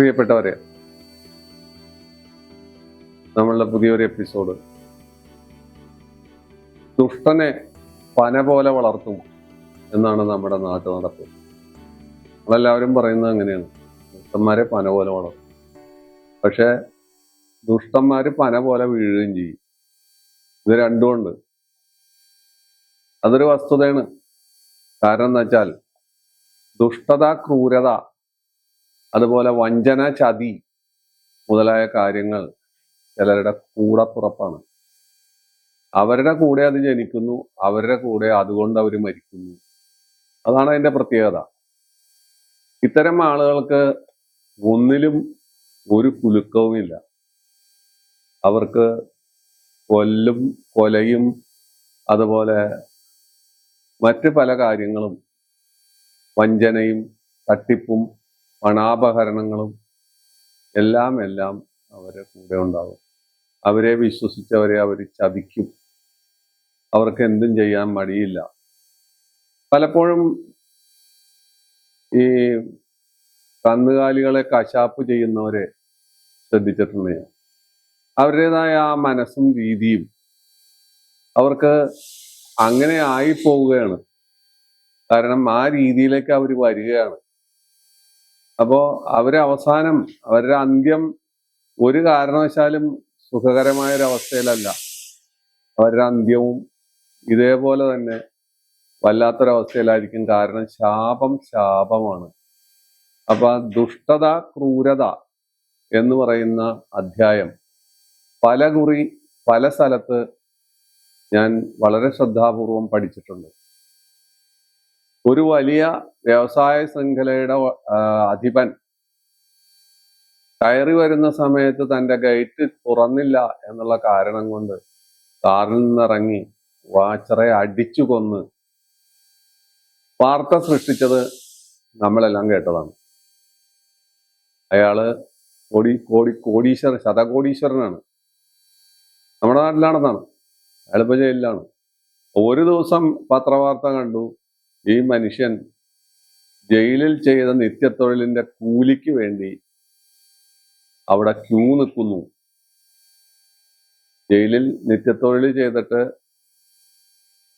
പ്രിയപ്പെട്ടവരെ നമ്മളുടെ പുതിയൊരു എപ്പിസോഡ്. ദുഷ്ടനെ പന പോലെ വളർത്തും എന്നാണ് നമ്മുടെ നാട്ടു നടപ്പ്. നമ്മളെല്ലാവരും പറയുന്നത് അങ്ങനെയാണ്. ദുഷ്ടന്മാരെ പന പോലെ വളർത്തും. പക്ഷെ ദുഷ്ടന്മാര് പന പോലെ വീഴുകയും ചെയ്യും. ഇത് രണ്ടുമുണ്ട് അതൊരു വസ്തുതയാണ്. കാരണം എന്താ വെച്ചാൽ ദുഷ്ടത ക്രൂരത അതുപോലെ വഞ്ചന ചതി മുതലായ കാര്യങ്ങൾ ചിലരുടെ കൂടപ്പുറപ്പാണ് അവരുടെ കൂടെ അത് ജനിക്കുന്നു അവരുടെ കൂടെ അതുകൊണ്ട് അവർ മരിക്കുന്നു. അതാണ് അതിന്റെ പ്രത്യേകത. ഇത്തരം ആളുകൾക്ക് ഒന്നിലും ഒരു കുലുക്കവുമില്ല അവർക്ക് കൊല്ലും കൊലയും അതുപോലെ മറ്റ് പല കാര്യങ്ങളും വഞ്ചനയും തട്ടിപ്പും പണാപഹരണങ്ങളും എല്ലാം എല്ലാം അവരെ കൂടെ ഉണ്ടാകും. അവരെ വിശ്വസിച്ചവരെ അവർ ചതിക്കും. അവർക്ക് എന്തും ചെയ്യാൻ മടിയില്ല. പലപ്പോഴും ഈ കന്നുകാലികളെ കശാപ്പ് ചെയ്യുന്നവരെ ശ്രദ്ധിച്ചിട്ടുണ്ട് ഞാൻ. അവരുടേതായ ആ മനസ്സും രീതിയും അവർക്ക് അങ്ങനെ ആയി പോവുകയാണ് കാരണം ആ രീതിയിലേക്ക് അവർ വരികയാണ്. അപ്പോ അവർ അവസാനം അവരുടെ അന്ത്യം ഒരു കാരണവശാലും സുഖകരമായ ഒരു അവസ്ഥയിലല്ല അവരുടെ അന്ത്യവും ഇതേപോലെ തന്നെ വല്ലാത്തൊരവസ്ഥയിലായിരിക്കും. കാരണം ശാപം ശാപമാണ്. അപ്പൊ ദുഷ്ടത ക്രൂരത എന്ന് പറയുന്ന അധ്യായം പല കുറി പല സ്ഥലത്ത് ഞാൻ വളരെ ശ്രദ്ധാപൂർവം പഠിച്ചിട്ടുണ്ട്. ഒരു വലിയ വ്യവസായ ശൃംഖലയുടെ അധിപൻ കയറി വരുന്ന സമയത്ത് തന്റെ ഗേറ്റ് തുറന്നില്ല എന്നുള്ള കാരണം കൊണ്ട് കാറിൽ നിന്നിറങ്ങി വാച്ചറെ അടിച്ചു കൊന്ന് വാർത്ത സൃഷ്ടിച്ചത് നമ്മളെല്ലാം കേട്ടതാണ്. അയാൾ കോടി കോടി കോടീശ്വരൻ ശതകോടീശ്വരനാണ്. നമ്മുടെ നാട്ടിലാണെന്നാണ്. അയാളിപ്പോ ജയിലിലാണ്. ഒരു ദിവസം പത്രവാർത്ത കണ്ടു. ഈ മനുഷ്യൻ ജയിലിൽ ചെയ്ത നിത്യത്തൊഴിലിന്റെ കൂലിക്ക് വേണ്ടി അവിടെ ക്യൂ നിൽക്കുന്നു. ജയിലിൽ നിത്യത്തൊഴിൽ ചെയ്തിട്ട്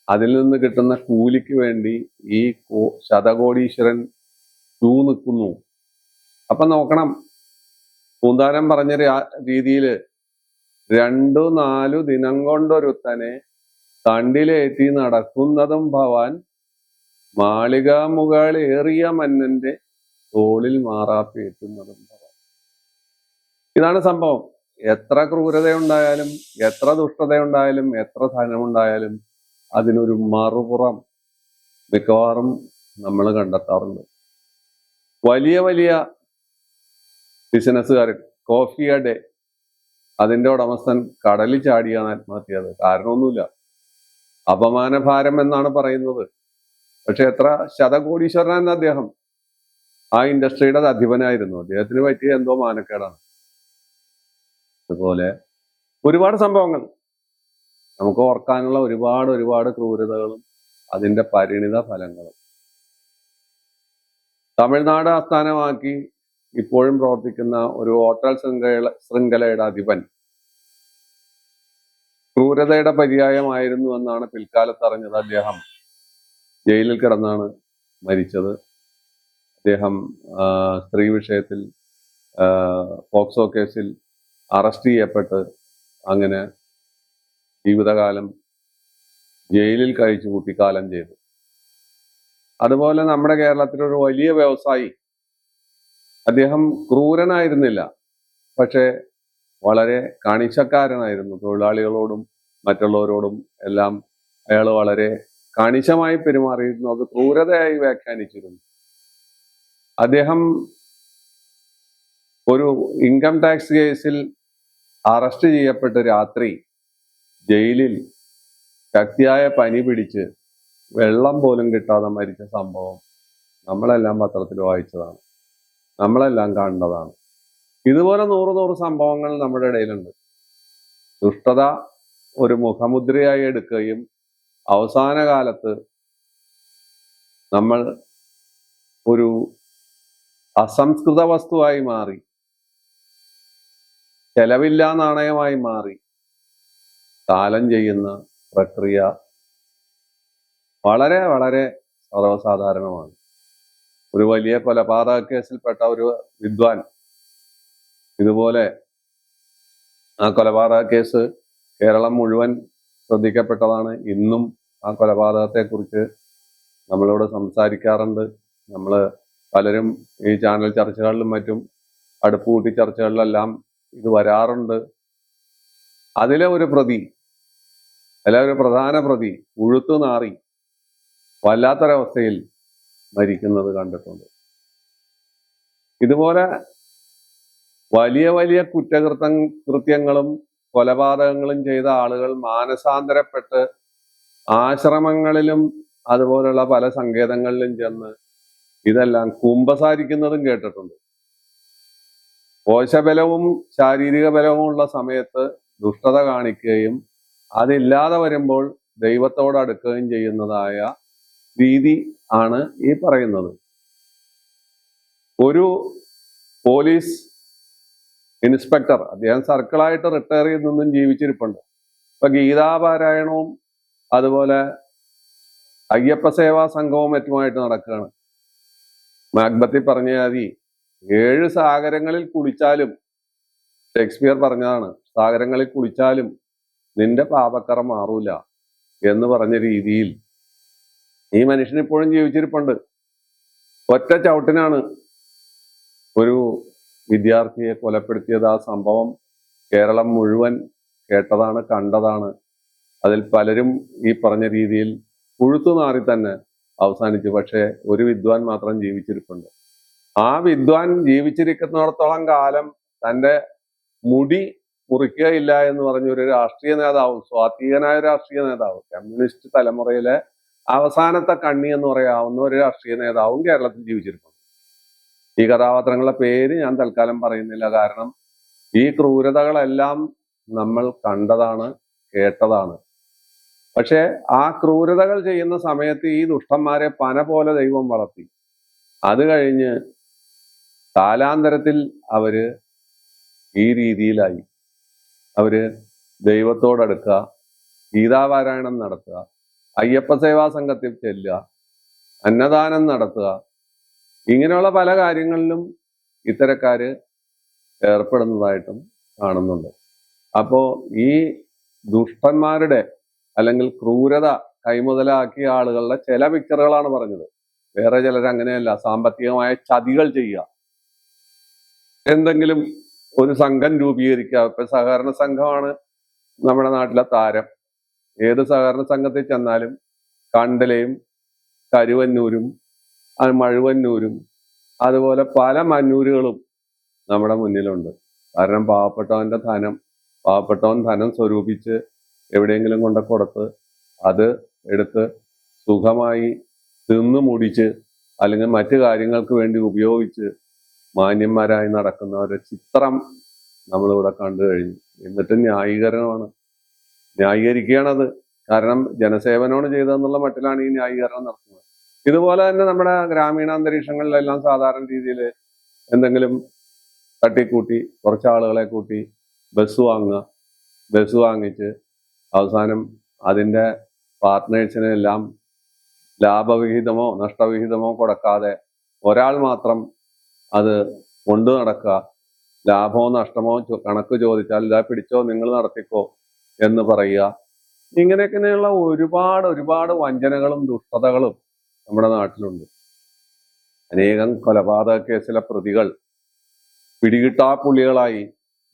അതിൽ നിന്ന് കിട്ടുന്ന കൂലിക്ക് വേണ്ടി ഈ ശതകോടീശ്വരൻ ക്യൂ നിൽക്കുന്നു. അപ്പൊ നോക്കണം. പൂന്താരം പറഞ്ഞ രീതിയിൽ രണ്ടു നാലു ദിനം കൊണ്ടൊരുത്തനെ തണ്ടിലേറ്റി നടക്കുന്നതും ഭവാൻ മാളിക മുകളേറിയ മന്നന്റെ തോളിൽ മാറാപ്പി എത്തുന്നതും ഇതാണ് സംഭവം. എത്ര ക്രൂരതയുണ്ടായാലും എത്ര ദുഷ്ടതയുണ്ടായാലും എത്ര ധനമുണ്ടായാലും അതിനൊരു മറുപുറം മിക്കവാറും നമ്മൾ കണ്ടെത്താറുണ്ട്. വലിയ വലിയ ബിസിനസ്സുകാർ കോഫി ഡേ അതിന്റെ ഉടമസ്ഥൻ കടലിൽ ചാടിയാണ് ആത്മഹത്യ ചെയ്തത്. കാരണമൊന്നുമില്ല. അപമാനഭാരം എന്നാണ് പറയുന്നത്. പക്ഷെ എത്ര ശതകോടീശ്വരനാണ് അദ്ദേഹം? ആ ഇൻഡസ്ട്രിയുടെ അധിപനായിരുന്നു. അദ്ദേഹത്തിന് പറ്റിയ എന്തോ മാനക്കേടാണ്. അതുപോലെ ഒരുപാട് സംഭവങ്ങൾ. നമുക്ക് ഓർക്കാനുള്ള ഒരുപാട് ഒരുപാട് ക്രൂരതകളും അതിന്റെ പരിണിത ഫലങ്ങളും. തമിഴ്നാട് ആസ്ഥാനമാക്കി ഇപ്പോഴും പ്രവർത്തിക്കുന്ന ഒരു ഹോട്ടൽ ശൃംഖല ശൃംഖലയുടെ അധിപൻ. ക്രൂരതയുടെ പര്യായമായിരുന്നു എന്നാണ് പിൽക്കാലത്ത് അറിഞ്ഞത് അദ്ദേഹം. ജയിലിൽ കിടന്നാണ് മരിച്ചത്. അദ്ദേഹം സ്ത്രീ വിഷയത്തിൽ പോക്സോ കേസിൽ അറസ്റ്റ് ചെയ്യപ്പെട്ട് അങ്ങനെ ജീവിതകാലം ജയിലിൽ കഴിച്ചു കൂട്ടിക്കാലം ചെയ്തു. അതുപോലെ നമ്മുടെ കേരളത്തിലൊരു വലിയ വ്യവസായി. അദ്ദേഹം ക്രൂരനായിരുന്നില്ല. പക്ഷേ വളരെ കണിശക്കാരനായിരുന്നു. തൊഴിലാളികളോടും മറ്റുള്ളവരോടും എല്ലാം അയാൾ വളരെ കണിശമായി പെരുമാറിയിരുന്നു അത് ക്രൂരതയായി വ്യാഖ്യാനിച്ചിരുന്നു. അദ്ദേഹം ഒരു ഇൻകം ടാക്സ് കേസിൽ അറസ്റ്റ് ചെയ്യപ്പെട്ട രാത്രി ജയിലിൽ ശക്തിയായ പനി പിടിച്ച് വെള്ളം പോലും കിട്ടാതെ മരിച്ച സംഭവം നമ്മളെല്ലാം പത്രത്തിൽ വായിച്ചതാണ്. നമ്മളെല്ലാം കണ്ടതാണ്. ഇതുപോലെ നൂറ് നൂറ് സംഭവങ്ങൾ നമ്മുടെ ഇടയിലുണ്ട്. ദുഷ്ടത ഒരു മുഖമുദ്രയായി എടുക്കുകയും അവസാന കാലത്ത് നമ്മൾ ഒരു അസംസ്കൃത വസ്തുവായി മാറി. ചെലവില്ലാ നാണയമായി മാറി. കാലം ചെയ്യുന്ന പ്രക്രിയ വളരെ വളരെ സർവസാധാരണമാണ്. ഒരു വലിയ കൊലപാതക കേസിൽപ്പെട്ട ഒരു വിദ്വാൻ ഇതുപോലെ ആ കൊലപാതക കേസ് കേരളം മുഴുവൻ ശ്രദ്ധിക്കപ്പെട്ടതാണ്. ഇന്നും ആ കൊലപാതകത്തെക്കുറിച്ച് നമ്മളോട് സംസാരിക്കാറുണ്ട്. നമ്മൾ പലരും ഈ ചാനൽ ചർച്ചകളിലും മറ്റും അടുപ്പ് കൂട്ടി ചർച്ചകളിലെല്ലാം ഇത് വരാറുണ്ട്. അതിലെ ഒരു പ്രതി അതിലെ ഒരു പ്രധാന പ്രതി ഉഴുത്തു നാറി വല്ലാത്തൊരവസ്ഥയിൽ മരിക്കുന്നത് കണ്ടിട്ടുണ്ട്. ഇതുപോലെ വലിയ വലിയ കുറ്റകൃത്യ കൃത്യങ്ങളും കൊലപാതകങ്ങളും ചെയ്ത ആളുകൾ മാനസാന്തരപ്പെട്ട് ആശ്രമങ്ങളിലും അതുപോലുള്ള പല സങ്കേതങ്ങളിലും ചെന്ന് ഇതെല്ലാം കുമ്പസാരിക്കുന്നതും കേട്ടിട്ടുണ്ട്. കോശബലവും ശാരീരിക ബലവും ഉള്ള സമയത്ത് ദുഷ്ടത കാണിക്കുകയും അതില്ലാതെ വരുമ്പോൾ ദൈവത്തോട് അടുക്കുകയും ചെയ്യുന്നതായ രീതി ആണ് ഈ പറയുന്നത്. ഒരു പോലീസ് ഇൻസ്പെക്ടർ അദ്ദേഹം സർക്കിളായിട്ട് റിട്ടയർ ചെയ്ത് നിന്നും ജീവിച്ചിരിപ്പുണ്ട്. ഇപ്പൊ ഗീതാപാരായണവും അതുപോലെ അയ്യപ്പ സേവാ സംഘവും മറ്റുമായിട്ട് നടക്കുകയാണ്. മാഗ്ബത്തി പറഞ്ഞ മതി ഏഴ് സാഗരങ്ങളിൽ കുളിച്ചാലും ഷേക്സ്പിയർ പറഞ്ഞതാണ് സാഗരങ്ങളിൽ കുളിച്ചാലും നിന്റെ പാപക്കറ മാറൂല എന്ന് പറഞ്ഞ രീതിയിൽ ഈ മനുഷ്യൻ ഇപ്പോഴും ജീവിച്ചിരിപ്പുണ്ട്. ഒറ്റ ചവിട്ടിനാണ് ഒരു വിദ്യാർത്ഥിയെ കൊലപ്പെടുത്തിയത് ആ സംഭവം കേരളം മുഴുവൻ കേട്ടതാണ് കണ്ടതാണ്. അതിൽ പലരും ഈ പറഞ്ഞ രീതിയിൽ പുഴുത്തുനാറി തന്നെ അവസാനിച്ചു. പക്ഷേ ഒരു വിദ്വാൻ മാത്രം ജീവിച്ചിരിപ്പുണ്ട്. ആ വിദ്വാൻ ജീവിച്ചിരിക്കുന്നിടത്തോളം കാലം തന്റെ മുടി മുറിക്കുകയില്ല എന്ന് പറഞ്ഞ ഒരു രാഷ്ട്രീയ നേതാവ് സ്വാധീനായ രാഷ്ട്രീയ നേതാവ് കമ്മ്യൂണിസ്റ്റ് തലമുറയിലെ അവസാനത്തെ കണ്ണി എന്ന് പറയാവുന്ന ഒരു രാഷ്ട്രീയ നേതാവും കേരളത്തിൽ ജീവിച്ചിരിപ്പുണ്ട്. ഈ കഥാപാത്രങ്ങളുടെ പേര് ഞാൻ തൽക്കാലം പറയുന്നില്ല. കാരണം ഈ ക്രൂരതകളെല്ലാം നമ്മൾ കണ്ടതാണ് കേട്ടതാണ്. പക്ഷേ ആ ക്രൂരതകൾ ചെയ്യുന്ന സമയത്ത് ഈ ദുഷ്ടന്മാരെ പന പോലെ ദൈവം വളർത്തി. അത് കഴിഞ്ഞ് കാലാന്തരത്തിൽ അവർ ഈ രീതിയിലായി. അവർ ദൈവത്തോടടുക്കുക ഗീതാപാരായണം നടത്തുക അയ്യപ്പ സേവാ സംഘത്തിൽ ചെല്ലുക അന്നദാനം നടത്തുക ഇങ്ങനെയുള്ള പല കാര്യങ്ങളിലും ഇത്തരക്കാര് ഏർപ്പെടുന്നതായിട്ടും കാണുന്നുണ്ട്. അപ്പോ ഈ ദുഷ്ടന്മാരുടെ അല്ലെങ്കിൽ ക്രൂരത കൈമുതലാക്കിയ ആളുകളുടെ ചില പിക്ചറുകളാണ് പറഞ്ഞത്. വേറെ ചിലർ അങ്ങനെയല്ല സാമ്പത്തികമായ ചതികൾ ചെയ്യുക. എന്തെങ്കിലും ഒരു സംഘം രൂപീകരിക്കുക. ഇപ്പൊ സഹകരണ സംഘമാണ് നമ്മുടെ നാട്ടിലെ താരം. ഏത് സഹകരണ സംഘത്തിൽ ചെന്നാലും കണ്ടലയും കരുവന്നൂരും അത് മഴുവന്നൂരും. അതുപോലെ പല മന്നൂരുകളും നമ്മുടെ മുന്നിലുണ്ട്. കാരണം പാവപ്പെട്ടവന്റെ ധനം പാവപ്പെട്ടവൻ ധനം സ്വരൂപിച്ച് എവിടെയെങ്കിലും കൊണ്ട കൊടുത്ത് അത് എടുത്ത് സുഖമായി തിന്നു മുടിച്ച് അല്ലെങ്കിൽ മറ്റു കാര്യങ്ങൾക്ക് വേണ്ടി ഉപയോഗിച്ച് മാന്യന്മാരായി നടക്കുന്നവരുടെ ചിത്രം നമ്മളിവിടെ കണ്ടു കഴിഞ്ഞു. എന്നിട്ട് ന്യായീകരണമാണ്. ന്യായീകരിക്കുകയാണത്. കാരണം ജനസേവനമാണ് ചെയ്തതെന്നുള്ള മട്ടിലാണ് ഈ ന്യായീകരണം നടത്തുന്നത്. ഇതുപോലെ തന്നെ നമ്മുടെ ഗ്രാമീണ അന്തരീക്ഷങ്ങളിലെല്ലാം സാധാരണ രീതിയിൽ എന്തെങ്കിലും തട്ടിക്കൂട്ടി കുറച്ച് ആളുകളെ കൂട്ടി ബസ് വാങ്ങുക. ബസ് വാങ്ങിച്ച് അവസാനം അതിന്റെ പാർട്ട്നേഴ്സിനെല്ലാം ലാഭവിഹിതമോ നഷ്ടവിഹിതമോ കൊടുക്കാതെ ഒരാൾ മാത്രം അത് കൊണ്ടു നടക്കുക. ലാഭമോ നഷ്ടമോ കണക്ക് ചോദിച്ചാൽ ഇതാ പിടിച്ചോ നിങ്ങൾ നടത്തിക്കോ എന്ന് പറയുക. ഇങ്ങനെയൊക്കെയുള്ള ഒരുപാട് ഒരുപാട് വഞ്ചനകളും ദുഷ്ടതകളും നമ്മുടെ നാട്ടിലുണ്ട്. അനേകം കൊലപാതക കേസിലെ പ്രതികൾ പിടികിട്ടാ പുള്ളികളായി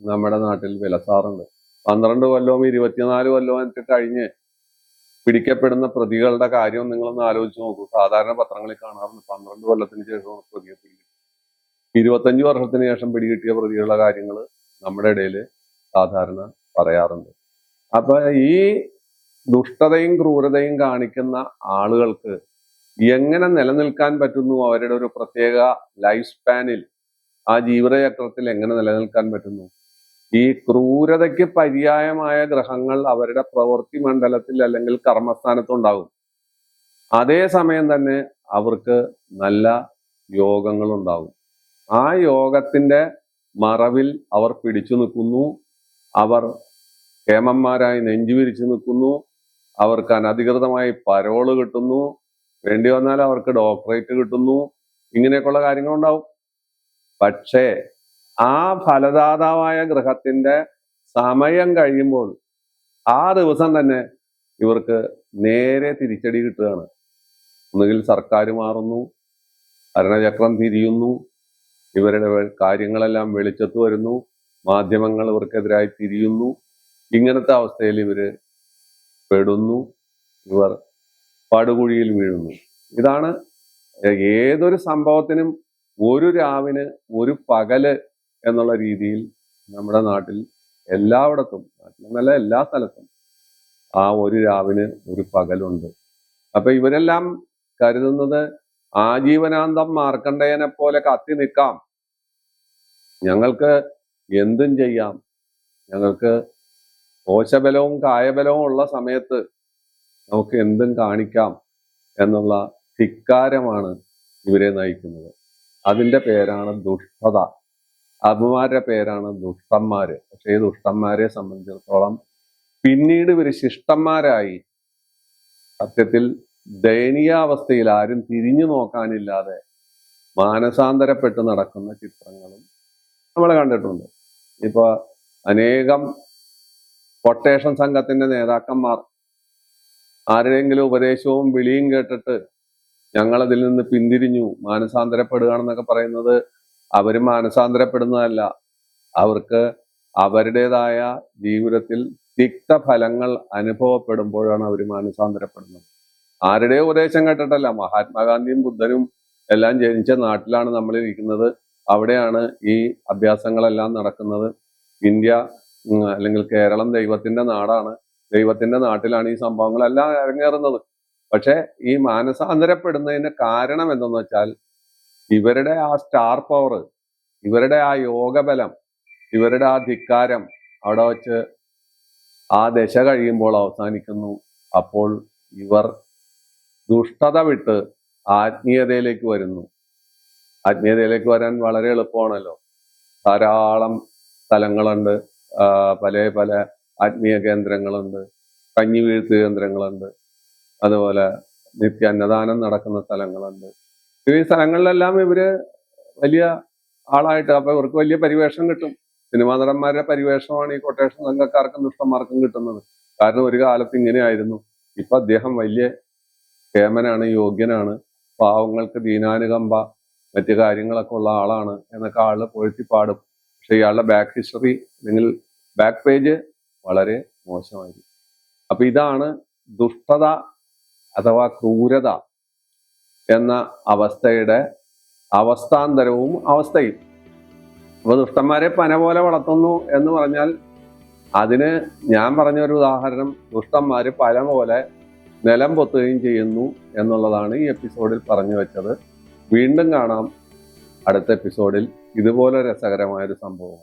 നമ്മുടെ നാട്ടിൽ വിലസാറുണ്ട്. പന്ത്രണ്ട് കൊല്ലവും ഇരുപത്തിനാല് കൊല്ലവും ഒക്കെ കഴിഞ്ഞ് പിടിക്കപ്പെടുന്ന പ്രതികളുടെ കാര്യം നിങ്ങളൊന്ന് ആലോചിച്ച് നോക്കൂ. സാധാരണ പത്രങ്ങളിൽ കാണാറുണ്ട്. പന്ത്രണ്ട് കൊല്ലത്തിന് ശേഷം പ്രതിയെ പിടികിട്ടി ഇരുപത്തഞ്ച് വർഷത്തിന് ശേഷം പിടികിട്ടിയ പ്രതികളുടെ കാര്യങ്ങൾ നമ്മുടെ ഇടയിൽ സാധാരണ പറയാറുണ്ട്. അപ്പൊ ഈ ദുഷ്ടതയും ക്രൂരതയും കാണിക്കുന്ന ആളുകൾക്ക് എങ്ങനെ നിലനിൽക്കാൻ പറ്റുന്നു അവരുടെ ഒരു പ്രത്യേക ലൈഫ് സ്പാനിൽ ആ ജീവിതചക്രത്തിൽ എങ്ങനെ നിലനിൽക്കാൻ പറ്റുന്നു? ഈ ക്രൂരതയ്ക്ക് പര്യായമായ ഗ്രഹങ്ങൾ അവരുടെ പ്രവൃത്തി മണ്ഡലത്തിൽ അല്ലെങ്കിൽ കർമ്മസ്ഥാനത്തുണ്ടാകും അതേസമയം തന്നെ അവർക്ക് നല്ല യോഗങ്ങൾ ഉണ്ടാകും. ആ യോഗത്തിന്റെ മറവിൽ അവർ പിടിച്ചു നിൽക്കുന്നു. അവർ ഹേമന്മാരായി നെഞ്ചുവിരിച്ചു നിൽക്കുന്നു. അവർക്ക് അനധികൃതമായി പരോൾ കിട്ടുന്നു. വേണ്ടി വന്നാൽ അവർക്ക് ഡോക്ടറേറ്റ് കിട്ടുന്നു. ഇങ്ങനെയൊക്കെയുള്ള കാര്യങ്ങളുണ്ടാവും. പക്ഷേ ആ ഫലദാതാവായ ഗ്രഹത്തിന്റെ സമയം കഴിയുമ്പോൾ ആ ദിവസം തന്നെ ഇവർക്ക് നേരെ തിരിച്ചടി കിട്ടുകയാണ്. ഒന്നുകിൽ സർക്കാർ മാറുന്നു ഭരണചക്രം തിരിയുന്നു ഇവരുടെ കാര്യങ്ങളെല്ലാം വെളിച്ചത്ത് വരുന്നു മാധ്യമങ്ങൾ ഇവർക്കെതിരായി തിരിയുന്നു. ഇങ്ങനത്തെ അവസ്ഥയിൽ ഇവർ പെടുന്നു. ഇവർ പടുകുഴിയിൽ വീഴുന്നു. ഇതാണ് ഏതൊരു സംഭവത്തിനും ഒരു രാവിന് ഒരു പകൽ എന്നുള്ള രീതിയിൽ നമ്മുടെ നാട്ടിൽ എല്ലായിടത്തും നാട്ടിലെന്നല്ല എല്ലാ സ്ഥലത്തും ആ ഒരു രാവിന് ഒരു പകലുണ്ട്. അപ്പൊ ഇവരെല്ലാം കരുതുന്നത് ആജീവനാന്തം മാർക്കണ്ടയനെ പോലെ കത്തി നിൽക്കാം. ഞങ്ങൾക്ക് എന്തും ചെയ്യാം. ഞങ്ങൾക്ക് കോശബലവും കായബലവും ഉള്ള സമയത്ത് നമുക്ക് എന്തും കാണിക്കാം എന്നുള്ള ധിക്കാരമാണ് ഇവരെ നയിക്കുന്നത്. അതിന്റെ പേരാണ് ദുഷ്ടത. അമ്മമാരുടെ പേരാണ് ദുഷ്ടന്മാര്. പക്ഷേ ഈ ദുഷ്ടന്മാരെ സംബന്ധിച്ചിടത്തോളം പിന്നീട് ഇവർ ശിഷ്ടന്മാരായി. സത്യത്തിൽ ദയനീയാവസ്ഥയിൽ ആരും തിരിഞ്ഞു നോക്കാനില്ലാതെ മാനസാന്തരപ്പെട്ട് നടക്കുന്ന ചിത്രങ്ങളും നമ്മൾ കണ്ടിട്ടുണ്ട്. ഇപ്പൊ അനേകം കൊട്ടേഷൻ സംഘത്തിന്റെ നേതാക്കന്മാർ ആരുടെയെങ്കിലും ഉപദേശവും വിളിയും കേട്ടിട്ട് ഞങ്ങളതിൽ നിന്ന് പിന്തിരിഞ്ഞു മാനസാന്തരപ്പെടുകയാണെന്നൊക്കെ പറയുന്നത് അവർ മാനസാന്തരപ്പെടുന്നതല്ല. അവർക്ക് അവരുടേതായ ജീവിതത്തിൽ തിക്ത ഫലങ്ങൾ അനുഭവപ്പെടുമ്പോഴാണ് അവർ മാനസാന്തരപ്പെടുന്നത്. ആരുടെ ഉപദേശം കേട്ടിട്ടല്ല മഹാത്മാഗാന്ധിയും ബുദ്ധനും എല്ലാം ജനിച്ച നാട്ടിലാണ് നമ്മൾ ഇരിക്കുന്നത് അവിടെയാണ് ഈ അഭ്യാസങ്ങളെല്ലാം നടക്കുന്നത്. ഇന്ത്യ അല്ലെങ്കിൽ കേരളം ദൈവത്തിന്റെ നാടാണ്. ദൈവത്തിന്റെ നാട്ടിലാണ് ഈ സംഭവങ്ങളെല്ലാം അരങ്ങേറുന്നത്. പക്ഷെ ഈ മാനസാന്തരപ്പെടുന്നതിന് കാരണം എന്തെന്ന് വെച്ചാൽ ഇവരുടെ ആ സ്റ്റാർ പവർ ഇവരുടെ ആ യോഗബലം ഇവരുടെ ആ ധിക്കാരം അവിടെ വച്ച് ആ ദശ കഴിയുമ്പോൾ അവസാനിക്കുന്നു. അപ്പോൾ ഇവർ ദുഷ്ടത വിട്ട് ആത്മീയതയിലേക്ക് വരുന്നു. ആത്മീയതയിലേക്ക് വരാൻ വളരെ എളുപ്പമാണല്ലോ. ധാരാളം സ്ഥലങ്ങളുണ്ട്. പല പല ആത്മീയ കേന്ദ്രങ്ങളുണ്ട് കഞ്ഞി വീഴ്ത്ത് കേന്ദ്രങ്ങളുണ്ട് അതുപോലെ നിത്യ അന്നദാനം നടക്കുന്ന സ്ഥലങ്ങളുണ്ട്. ഈ സ്ഥലങ്ങളിലെല്ലാം ഇവർ വലിയ ആളായിട്ട് അപ്പൊ ഇവർക്ക് വലിയ പരിവേഷം കിട്ടും. സിനിമാ നടന്മാരുടെ പരിവേഷമാണ് ഈ കൊട്ടേഷൻ സംഘക്കാർക്കും ദുഷ്ടന്മാർക്കും കിട്ടുന്നത്. കാരണം ഒരു കാലത്ത് ഇങ്ങനെയായിരുന്നു. ഇപ്പൊ അദ്ദേഹം വലിയ കേമനാണ് യോഗ്യനാണ് പാവങ്ങൾക്ക് ദീനാനുകമ്പ മറ്റു കാര്യങ്ങളൊക്കെ ഉള്ള ആളാണ് എന്നൊക്കെ ആൾ പൊഴുത്തി പാടും പക്ഷെ ഇയാളുടെ ബാക്ക് ഹിസ്റ്ററി അല്ലെങ്കിൽ ബാക്ക് പേജ് വളരെ മോശമായിരിക്കും. അപ്പൊ ഇതാണ് ദുഷ്ടത അഥവാ ക്രൂരത എന്ന അവസ്ഥയുടെ അവസ്ഥാന്തരവും അവസ്ഥയും. അപ്പൊ ദുഷ്ടന്മാരെ പന പോലെ വളർത്തുന്നു എന്ന് പറഞ്ഞാൽ അതിന് ഞാൻ പറഞ്ഞ ഒരു ഉദാഹരണം ദുഷ്ടന്മാര് പല പോലെ നിലം പൊത്തുകയും ചെയ്യുന്നു എന്നുള്ളതാണ് ഈ എപ്പിസോഡിൽ പറഞ്ഞു വെച്ചത്. വീണ്ടും കാണാം അടുത്ത എപ്പിസോഡിൽ. ഇതുപോലെ രസകരമായ ഒരു സംഭവം.